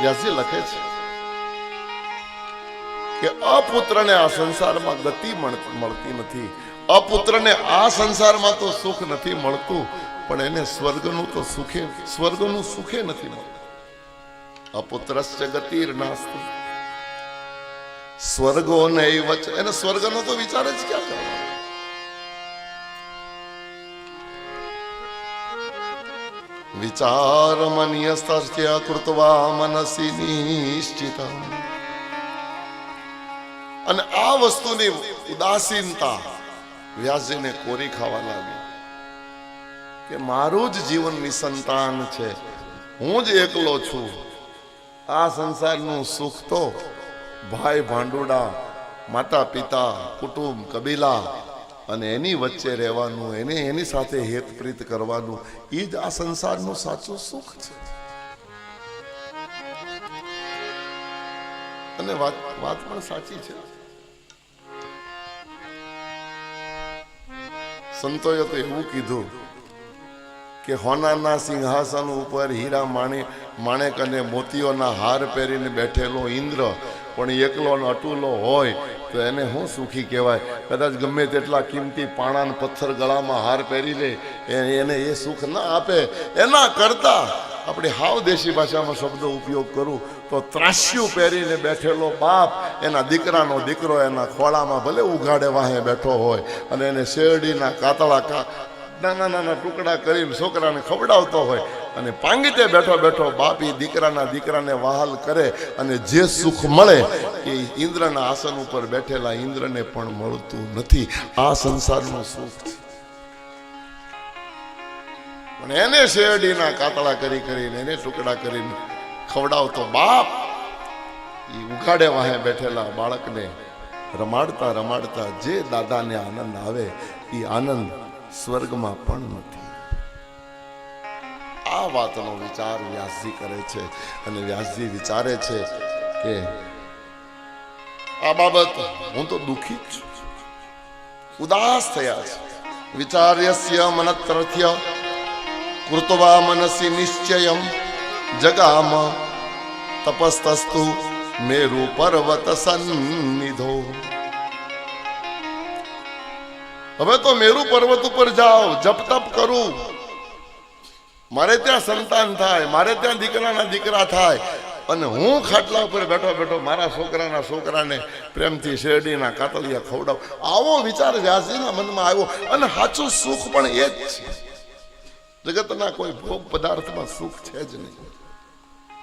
વ્યાસજી લખે છે કે અપુત્રને આ સંસારમાં ગતિ મળતી નથી. અપુત્રને આ સંસારમાં તો સુખ નથી મળતું, પણ એને સ્વર્ગનું તો સુખે, સ્વર્ગનું સુખે નથી મળતું. અપુત્રશ્ચ ગતિર નાસ્તી. સ્વર્ગો નૈવ ચ એને સ્વર્ગનો તો વિચાર જ ક્યાં કરવાનો? વિચારમન્યસ્તસ્ય કૃત્વા મનસી નિશ્ચિત અને આ વસ્તુની ઉદાસીનતા વ્યાસજીને કોરી ખાવા લાગી કે મારું જ જીવન નિસંતાન છે, હું જ એકલો છું. આ સંસારનું સુખ તો ભાઈ ભાંડુડા માતા પિતા કુટુંબ, કબીલા અને એની વચ્ચે રહેવાનું, એને એની સાથે હેતપ્રીત કરવાનું, એ જ આ સંસારનું સાચું સુખ છે. અને વાત પણ સાચી છે. સંતોએ તો એવું કીધું કે હોનાના સિંહાસન ઉપર હીરા માણે, માણેક અને મોતીઓના હાર પહેરીને બેઠેલો ઇન્દ્ર, પણ એકલો અટુલો હોય તો એને શું સુખી કહેવાય? કદાચ ગમે તેટલા કિંમતી પાણાને પથ્થર ગળામાં હાર પહેરી લે એને એ સુખ ના આપે. એના કરતા આપણે હાવ દેશી ભાષામાં શબ્દો ઉપયોગ કરું, તો ત્રાસ્યું પહેરીને બેઠેલો બાપ એના દીકરાનો દીકરો એના ખોળામાં ભલે ઉઘાડે વાહે બેઠો હોય, અને એને શેરડીના કાતળા નાના નાના ટુકડા કરીને છોકરાને ખવડાવતો હોય, અને પાંગીતે બેઠો બેઠો બાપી દીકરાના દીકરાને વહાલ કરે, અને જે સુખ મળે એ ઇન્દ્રના આસન ઉપર બેઠેલા ઇન્દ્રને પણ મળતું નથી. આ સંસારનું સુખ પણ એને શેરડીના કાતળા કરી કરીને, એને ટુકડા કરીને ખવડાવતો બાપ એ ઉઘાડે વાહે બેઠેલા બાળકને રમાડતા રમાડતા જે દાદાને આનંદ આવે, એ આનંદ સ્વર્ગમાં પણ નથી. આ વાતનો વિચાર વ્યાસજી કરે છે અને વ્યાસજી વિચારે છે કે આ બાબત હું તો દુઃખી જ છું ઉદાસ થયા છે વિચાર્યસ્ય મનત્રથ્ય કૃત્વા મનસી નિશ્ચયમ જગામ તપસ્તસ્તુ મેરુ પર્વત સન્નિધો હવે તો મેરુ પર્વત ઉપર જાઓ જપ તપ કરું મારે ત્યાં સંતાન થાય મારે ત્યાં દીકરાના દીકરા થાય અને હું ખાટલા ઉપર બેઠો બેઠો મારા છોકરાના છોકરાને પ્રેમથી શેરડીના કાતલિયા ખવડાવ. આવો વિચાર વ્યાસજીના મનમાં આવ્યો અને સાચું સુખ પણ એ જ છે. જગતના કોઈ ભોગ પદાર્થમાં સુખ છે જ નહીં.